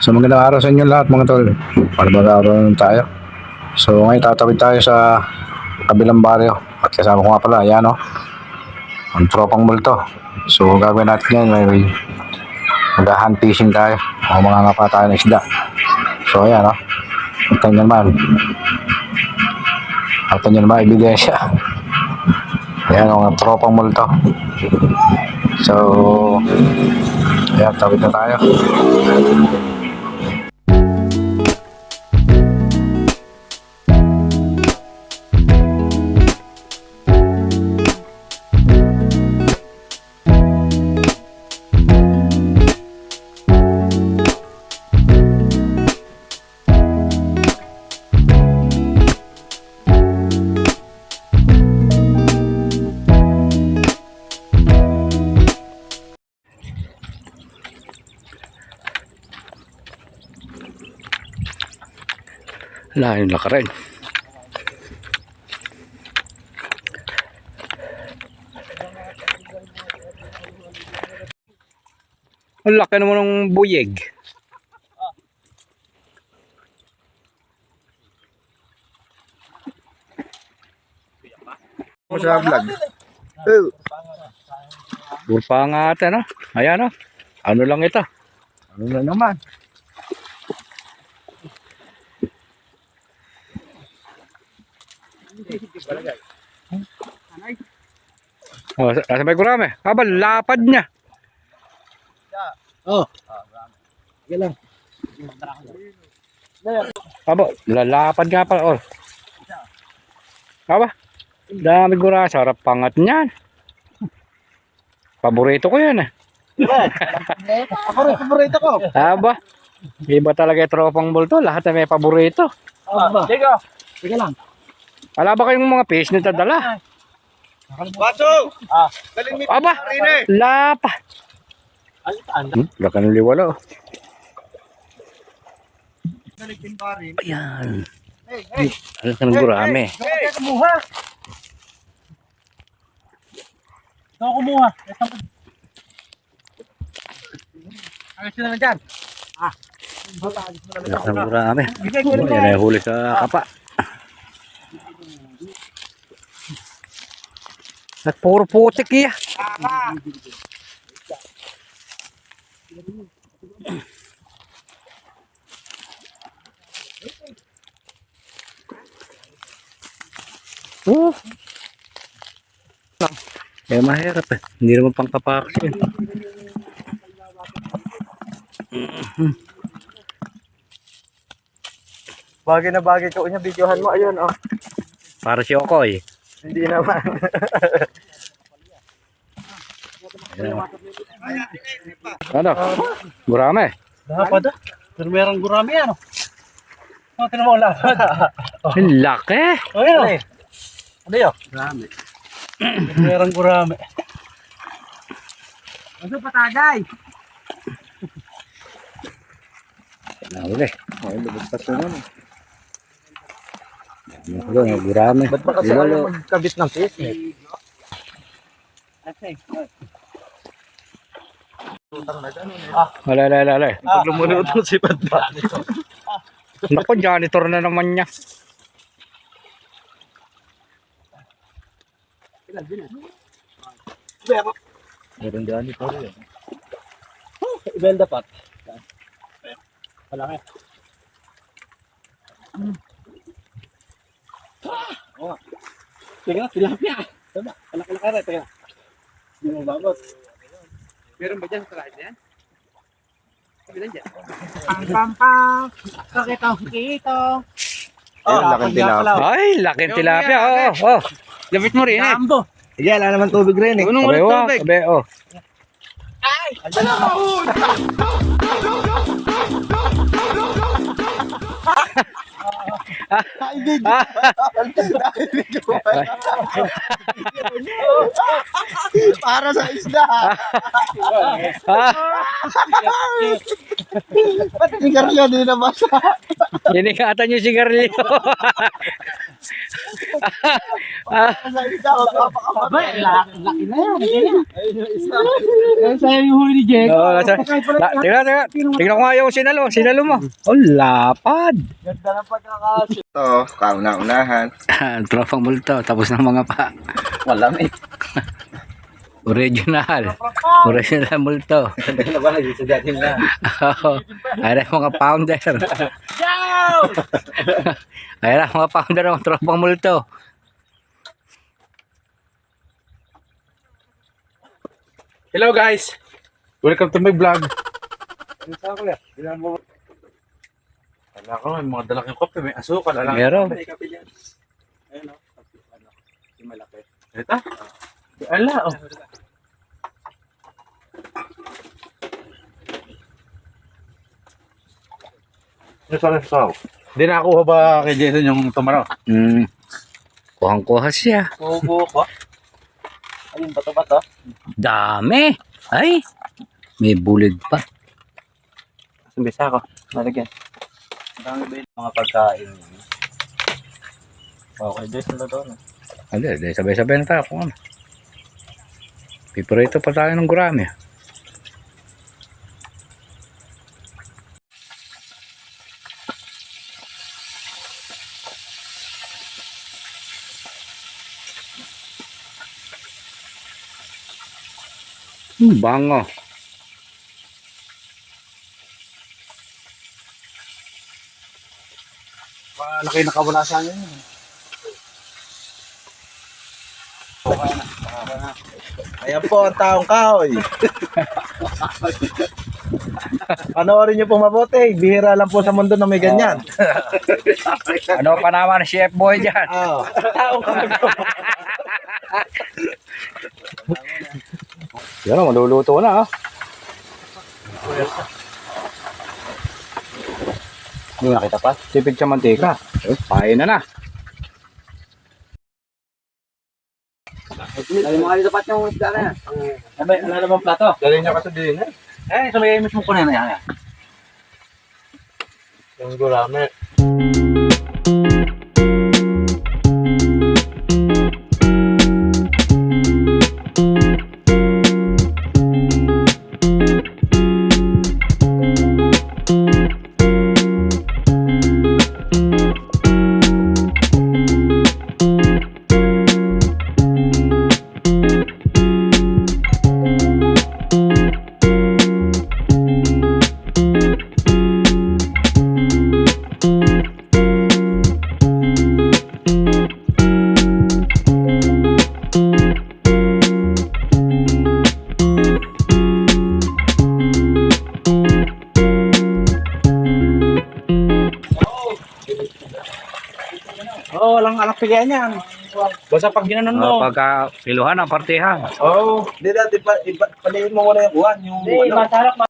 So magandang araw sa inyo lahat mga tol. Panibag araw tayo. So ngayon tatawid tayo sa kabilang baryo. At kasama ko nga pala, yan o. Ang tropang multo. So gagawin natin yan, may, mag-hand fishing tayo. O mga ngapa tayo ng isda. So ayan o. Ito nyo naman. Ito nyo naman, ebidensya. Ayan o, ang tropang multo. So, ayan, tawid na tayo. Layo na ka rin. Ang laki naman ng buyeg. mo sa vlog. Burpa nga ata, no? Ayan, no? Ano lang ito? Ano na naman? Oh, sa- nasa may gurame. Aba, lapad niya. Oh. Sige lang. Aba, lalapad nga pala. Oh. Aba, dami gura. Sarap pangat niyan. Paborito ko yan, eh. Ako rin, paborito ko. Aba, iba talaga yung tropang multo. Lahat na may paborito. Aba. Sige. Sige lang. Wala ba kayong mga fish na dadala? Baso! Ah. Galing mo Aba, eh. lapa. Alitan. Hmm, laka ng liwala. oh. Galing pa rin. Ayan. Hey, hey. Alas ng gurame. Hey, kumuha. Saan kumuha? Ayos na lang dyan. Ah. Alas ng gurame. Bigay ko Oh, rin yan ay huli sa kapa. At puro putik iya. Oh. Eh mahirap eh. Hindi naman pang kapakas yun. Bagay na bagay ko niya, videohan mo. Ayun, oh. Para si Okoy. Hindi naman. Ano? Gurame. Dapat ah. Pero merong gurami ano. Oh, tinan mo lapad. Ang laki. Ayun. oh. Ano yun? Gurami. merong gurami. Ano patagay? Nahuli. Ay, lubog pa naman. Ano, yung gurame. Ba't ba kasi ayaw magkabit ng fishnet? Ah, Wala, wala, wala, wala. pag lumuluto si Badba. Naku, janitor na naman niya. Meron dyan ito rin. Ibel dapat. Malaki. Oh. Teka, tilapia. Tama, kalaki-laki rin. Teka. Hindi mo babot. Meron ba dyan sa kahit yan? Kabilan dyan. Pam pam pam. Kakito, kito. Oh, laking tilapia. Ay, laking tilapia. Oo, oh, oh. Lapit mo rin eh. Jambo. Sige, wala naman tubig rin eh. Abe, oh, abe, oh. Para sa isda. Ba't sigarilyo din na basa? inikatan yung sigarilyo. Laki na yan. Ayun sa'yo yung huli ni La, tingnan, tingnan. Tingnan ko nga yung sinalo. Sinalo mo. Oh, lapad. Ganda ng pagkakasya. Ito, kauna-unahan. Tropang multo. Tapos ng mga pa. Malamig. Original. Original multo. Ano ba naging sa dating na? Oo. Ayan ang mga pounder. Ayan ang mga pounder ng tropang multo. Hello guys. Welcome to my vlog. Ano sa ako yan? Wala ko, may mga dalaki kopi, may asukal. Alam Meron. May kape dyan. Ayun o. Ano? Yung malaki. Ito? Ala, oh. Ano sa resaw? Hindi nakakuha ba kay Jason yung tumaraw? Hmm. Kuhang-kuha siya. Kubo ko. Ayun, bato-bato. Dami. Ay. May bulid pa. Sumbisa ako. Malagyan. Dami ba yung mga pagkain? Okay, Jason na doon. Ano, di sabay-sabay na tayo kung ano. Piprito pa tayo ng gurami. Hmm, bango. Malaki na kabula sa akin. Ayan po ang taong kahoy. Panoorin niyo po mabuti. Bihira lang po sa mundo na may ganyan. Ano pa naman chef boy dyan? Oh, taong kahoy. Yan, maluluto na ah. Hindi nakita pa. Sipid sa mantika. Eh, Kain na na. Dali mo dito pat yung isda na yan. Ano ano naman plato? Dali niya kasi din eh. Eh, sa may mismo ko na yan. Yung gulame. Oo, oh, pilihan yan. Basta pag ginanon mo. Oh, pagka piluhan ang partihan. Oh, di dati pa, iba, paliin mo muna yung buwan. Yung Hindi, ano. masarap